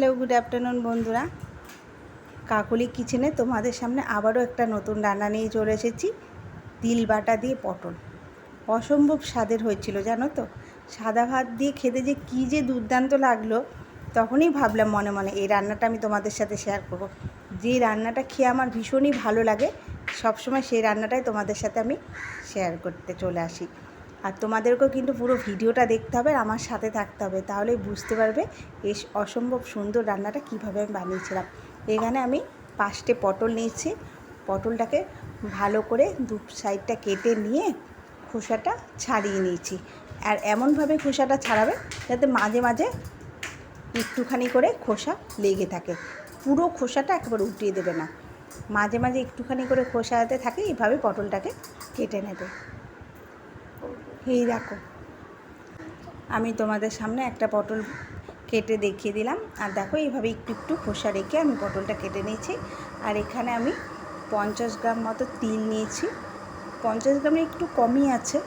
Hello good afternoon বন্ধুরা। কাকলি কিচেনে তোমাদের সামনে আবারও একটা নতুন রান্না নিয়ে চলে এসেছি, তিল বাটা দিয়ে পটল। অসম্ভব স্বাদের হয়েছিল, জানো তো? সাদা ভাত দিয়ে খেতে যে কী যে দুর্দান্ত লাগল, তখনই ভাবলাম মনে মনে এই রান্নাটা আমি তোমাদের সাথে শেয়ার করব। যে রান্নাটা খেয়ে আমার ভীষণই ভালো লাগে, সবসময় সেই রান্নাটাই তোমাদের সাথে আমি শেয়ার করতে চলে আসি। আর তোমাদেরকেও কিন্তু পুরো ভিডিওটা দেখতে হবে আর আমার সাথে থাকতে হবে। তাহলেই বুঝতে পারবে এই অসম্ভব সুন্দর রান্নাটা কীভাবে আমি বানিয়েছিলাম। এখানে আমি পাঁচটে পটল নিয়েছি। পটলটাকে ভালো করে দু সাইডটা কেটে নিয়ে খোসাটা ছাড়িয়ে নিয়েছি। আর এমনভাবে খোসাটা ছাড়াবে যাতে মাঝে মাঝে একটুখানি করে খোসা লেগে থাকে। পুরো খোসাটা একেবারে উঠিয়ে দেবে না। মাঝে মাঝে একটুখানি করে খোসাতে থাকে এইভাবে পটলটাকে কেটে নেবে। এই দেখো। আমি তোমাদের সামনে একটা পটল কেটে দেখিয়ে দিলাম। আর দেখো, এইভাবে একটু একটু খোসা রেখে আমি পটলটা কেটে নিয়েছি। আর এখানে আমি পঞ্চাশ গ্রাম মতো তিল নিয়েছি। পঞ্চাশ গ্রামে একটু কমই আছে।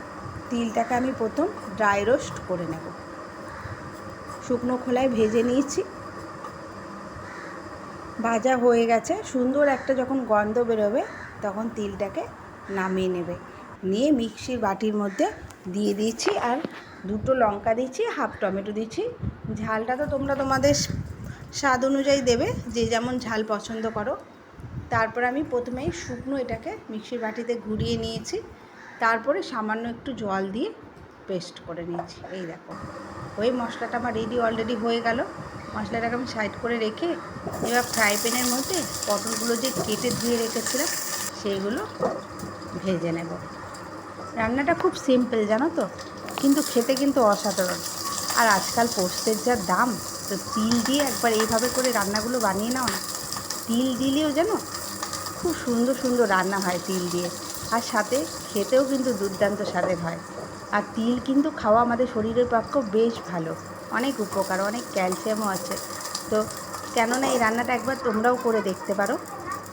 তিলটাকে আমি প্রথম ড্রাই রোস্ট করে নেব। শুকনো খোলায় ভেজে নিয়েছি। ভাজা হয়ে গেছে। সুন্দর একটা যখন গন্ধ বেরোবে, তখন তিলটাকে নামিয়ে নেবে। নিয়ে মিক্সির বাটির মধ্যে দিয়ে দিয়েছি আর দুটো লঙ্কা দিয়েছি, হাফ টমেটো দিয়েছি। ঝালটা তো তোমরা তোমাদের স্বাদ অনুযায়ী দেবে, যে যেমন ঝাল পছন্দ করো। তারপর আমি প্রথমেই শুকনো এটাকে মিক্সির বাটিতে ঘুরিয়ে নিয়েছি। তারপরে সামান্য একটু জল দিয়ে পেস্ট করে নিয়েছি। এই দেখো, ওই মশলাটা আমার রেডি অলরেডি হয়ে গেল। মশলাটাকে আমি সাইড করে রেখে এবার ফ্রাই প্যানের মধ্যে পটলগুলো যে কেটে ধুয়ে রেখেছিলাম, সেইগুলো ভেজে নেব। রান্নাটা খুব সিম্পল জানো তো? কিন্তু খেতে কিন্তু অসাধারণ। আর আজকাল পোস্তের যা দাম, তো তিল দিয়ে একবার এইভাবে করে রান্নাগুলো বানিয়ে নাও না। তিল দিলেও যেন খুব সুন্দর সুন্দর রান্না হয় তিল দিয়ে। আর সাথে খেতেও কিন্তু দুর্দান্ত স্বাদের হয়। আর তিল কিন্তু খাওয়া আমাদের শরীরের পক্ষে বেশ ভালো। অনেক উপকার, অনেক ক্যালসিয়ামও আছে। তো কেননা এই রান্নাটা একবার তোমরাও করে দেখতে পারো।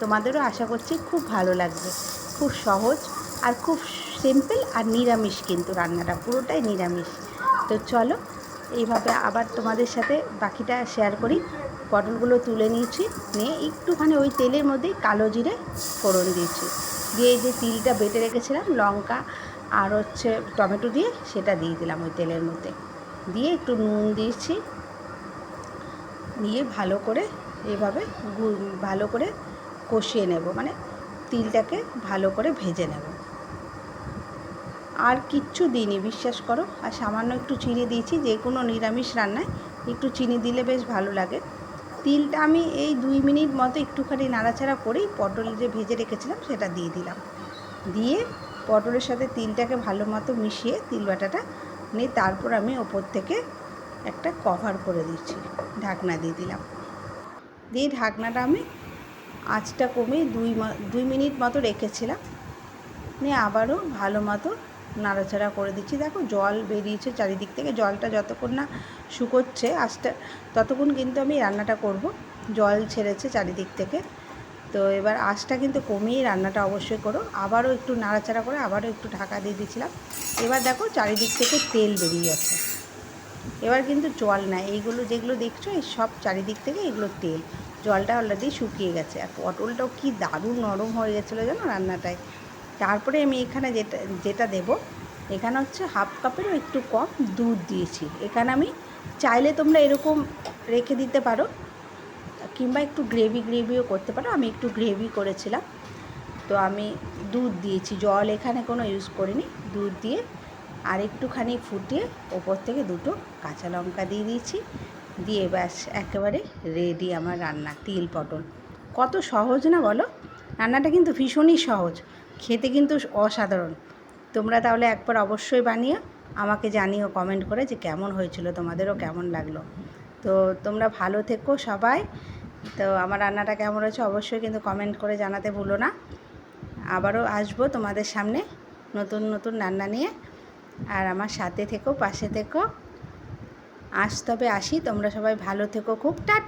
তোমাদেরও আশা করছি খুব ভালো লাগবে। খুব সহজ আর খুব সিম্পল আর নিরামিষ কিন্তু রান্নাটা, পুরোটাই নিরামিষ। তো চলো, এইভাবে আবার তোমাদের সাথে বাকিটা শেয়ার করি। পটলগুলো তুলে নিয়েছি, নিয়ে একটুখানি ওই তেলের মধ্যেই কালো জিরে ফোড়ন দিয়েছি। দিয়ে যে তিলটা বেটে রেখেছিলাম, লঙ্কা আর হচ্ছে টমেটো দিয়ে সেটা দিয়ে দিলাম ওই তেলের মধ্যে। দিয়ে একটু নুন দিয়েছি। দিয়ে ভালো করে এভাবে ভালো করে কষিয়ে নেব মানে তিলটাকে ভালো করে ভেজে নেব। আর কিচ্ছু দিইনি, বিশ্বাস করো। আর সামান্য একটু চিনি দিয়েছি, যে কোনো নিরামিষ রান্নায় একটু চিনি দিলে বেশ ভালো লাগে। তিলটা আমি এই দুই মিনিট মতো একটুখানি নাড়াচাড়া করেই পটল যে ভেজে রেখেছিলাম সেটা দিয়ে দিলাম। দিয়ে পটলের সাথে তিলটাকে ভালো মতো মিশিয়ে তিল বাটাটা নিয়ে তারপর আমি ওপর থেকে একটা কভার করে দিচ্ছি, ঢাকনা দিয়ে দিলাম। দিয়ে ঢাকনাটা আমি আঁচটা কমে দুই দুই মিনিট মতো রেখেছিলাম। নিয়ে আবারও ভালো মতো নাড়াচাড়া করে দিচ্ছি। দেখো, জল বেরিয়েছে চারিদিক থেকে। জলটা যতক্ষণ না শুকোচ্ছে আস্তে, ততক্ষণ কিন্তু আমি রান্নাটা করব। জল ছেড়েছে চারিদিক থেকে। তো এবার আঁচটা কিন্তু কমিয়ে রান্নাটা অবশ্যই করো। আবারও একটু নাড়াচাড়া করে আবারও একটু ঢাকা দিয়ে দিয়েছিলাম। এবার দেখো, চারিদিক থেকে তেল বেরিয়ে গেছে এবার কিন্তু জল না এইগুলো যেগুলো দেখছ, এই সব চারিদিক থেকে এগুলো তেল। জলটা অলরেডি শুকিয়ে গেছে। আর পটলটাও কি দারুণ নরম হয়ে গেছিল জানো রান্নাটায়। তারপরে আমি এখানে যেটা যেটা দেব, এখানে হচ্ছে হাফ কাপেরও একটু কম দুধ দিয়েছি। এখানে আমি চাইলে তোমরা এরকম রেখে দিতে পারো, কিংবা একটু গ্রেভি, গ্রেভিও করতে পারো। আমি একটু গ্রেভি করেছিলাম, তো আমি দুধ দিয়েছি। জল এখানে কোনো ইউজ করিনি, দুধ দিয়ে আর একটুখানি ফুটিয়ে ওপর থেকে দুটো কাঁচা লঙ্কা দিয়ে দিয়েছি। দিয়ে ব্যাস, একেবারে রেডি আমার রান্না, তিল পটল। কত সহজ না বলো? রান্নাটা কিন্তু ভীষণই সহজ। খেতে কিন্তু অসাধারণ। তোমরা তাহলে একবার অবশ্যই বানিয়ে আমাকে জানিও কমেন্ট করে যে কেমন হয়েছিল, তোমাদেরও কেমন লাগল। তো তোমরা ভালো থেকো সবাই। তো আমার রান্নাটা কেমন হয়েছে অবশ্যই কিন্তু কমেন্ট করে জানাতে ভুলো না। আবারও আসব তোমাদের সামনে নতুন নতুন রান্না নিয়ে। আর আমার সাথে থেকো, পাশে থেকো। আস তবে আসি, তোমরা সবাই ভালো থেকো খুব। টাটা!